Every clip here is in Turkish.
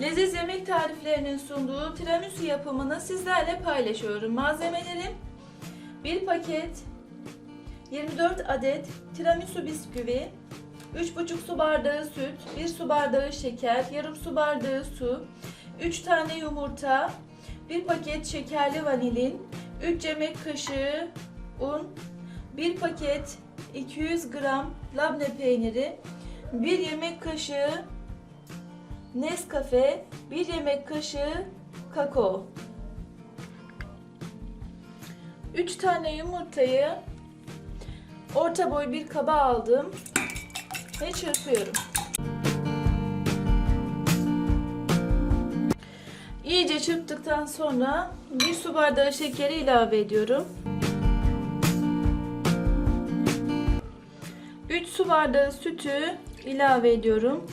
Leziz yemek tariflerinin sunduğu tiramisu yapımını sizlerle paylaşıyorum. Malzemelerim 1 paket 24 adet tiramisu bisküvi 3,5 su bardağı süt, 1 su bardağı şeker, yarım su bardağı su, 3 tane yumurta, 1 paket şekerli vanilin, 3 yemek kaşığı un, 1 paket 200 gram labne peyniri, 1 yemek kaşığı Nescafe, 1 yemek kaşığı kakao. 3 tane yumurtayı orta boy bir kaba aldım ve çırpıyorum. İyice çırptıktan sonra bir su bardağı şekeri ilave ediyorum. 3 su bardağı sütü ilave ediyorum.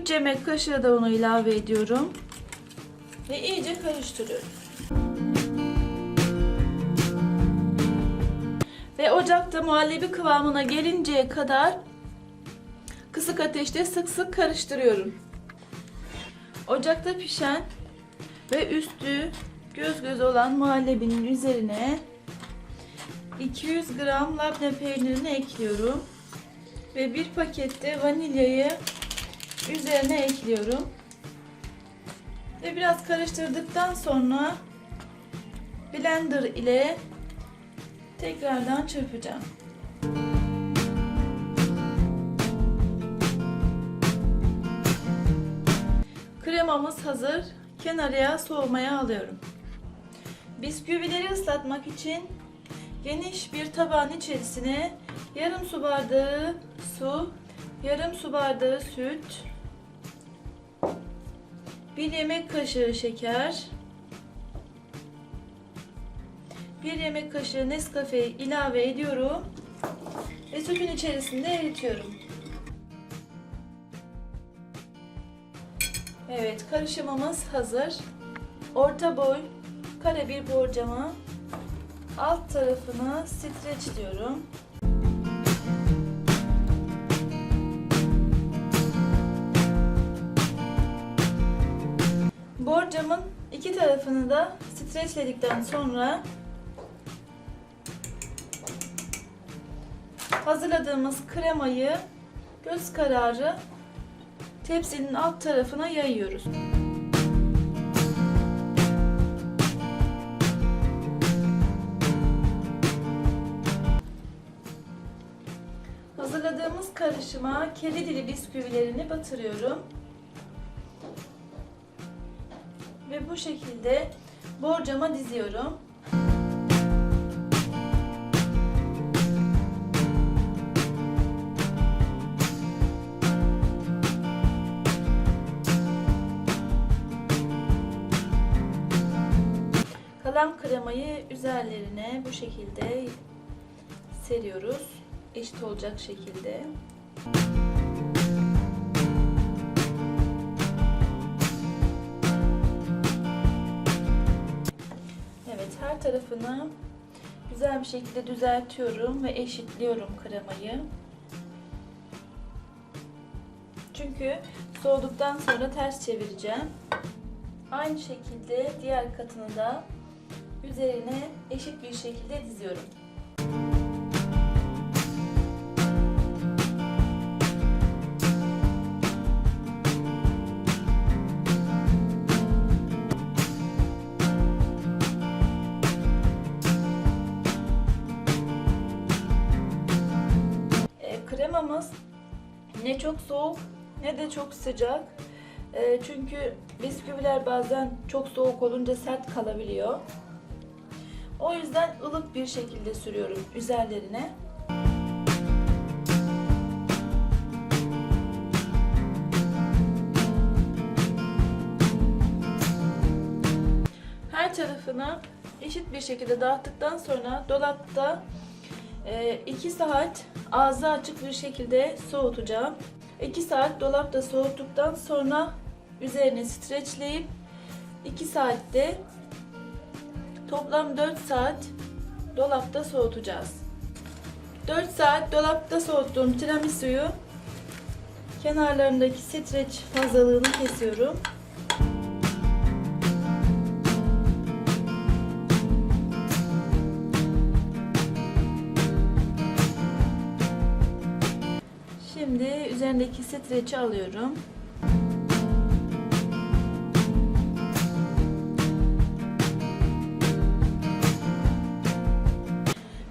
Üç yemek kaşığı da unu ilave ediyorum. Ve iyice karıştırıyorum. Ve ocakta muhallebi kıvamına gelinceye kadar kısık ateşte sık sık karıştırıyorum. Ocakta pişen ve üstü göz göz olan muhallebinin üzerine 200 gram labne peynirini ekliyorum. Ve bir pakette vanilyayı üzerine ekliyorum. Ve biraz karıştırdıktan sonra blender ile tekrardan çırpacağım. Kremamız hazır. Kenarıya soğumaya alıyorum. Bisküvileri ıslatmak için geniş bir tabağın içerisine yarım su bardağı su, yarım su bardağı süt, bir yemek kaşığı şeker, bir yemek kaşığı Nescafe ilave ediyorum ve sütün içerisinde eritiyorum. Evet, karışımımız hazır. Orta boy kare bir borcama alt tarafını streçliyorum. Borcamın iki tarafını da streçledikten sonra hazırladığımız kremayı göz kararı tepsinin alt tarafına yayıyoruz. Hazırladığımız karışıma kedi dili bisküvilerini batırıyorum. Ve bu şekilde borcama diziyorum. Kalan kremayı üzerlerine bu şekilde seriyoruz. Eşit olacak şekilde. Evet tarafını güzel bir şekilde düzeltiyorum ve eşitliyorum kremayı. Çünkü soğuduktan sonra ters çevireceğim. Aynı şekilde diğer katını da üzerine eşit bir şekilde diziyorum. E, kremamız ne çok soğuk ne de çok sıcak. E, çünkü bisküviler bazen çok soğuk olunca sert kalabiliyor. O yüzden ılık bir şekilde sürüyorum üzerlerine. Her tarafını eşit bir şekilde dağıttıktan sonra dolapta 2 saat ağzı açık bir şekilde soğutacağım. 2 saat dolapta soğuttuktan sonra üzerine streçleyip 2 saatte toplam 4 saat dolapta soğutacağız. 4 saat dolapta soğuttuğum tiramisu'yu kenarlarındaki streç fazlalığını kesiyorum. Şimdi üzerindeki streçi alıyorum.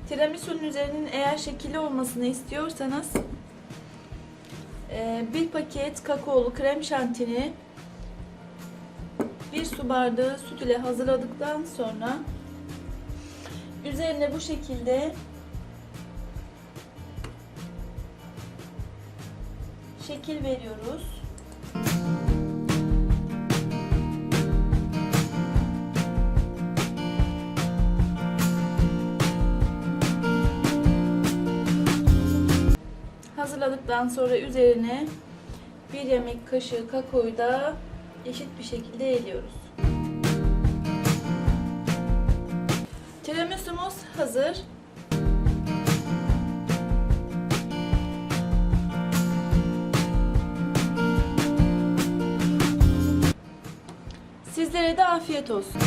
Tiramisu'nun üzerinin eğer şekilli olmasını istiyorsanız e, bir paket kakaolu krem şantini bir su bardağı süt ile hazırladıktan sonra üzerine bu şekilde şekil veriyoruz. Hazırladıktan sonra üzerine bir yemek kaşığı kakaoyu da eşit bir şekilde eliyoruz. Tiramisu'muz hazır. Sizlere de afiyet olsun.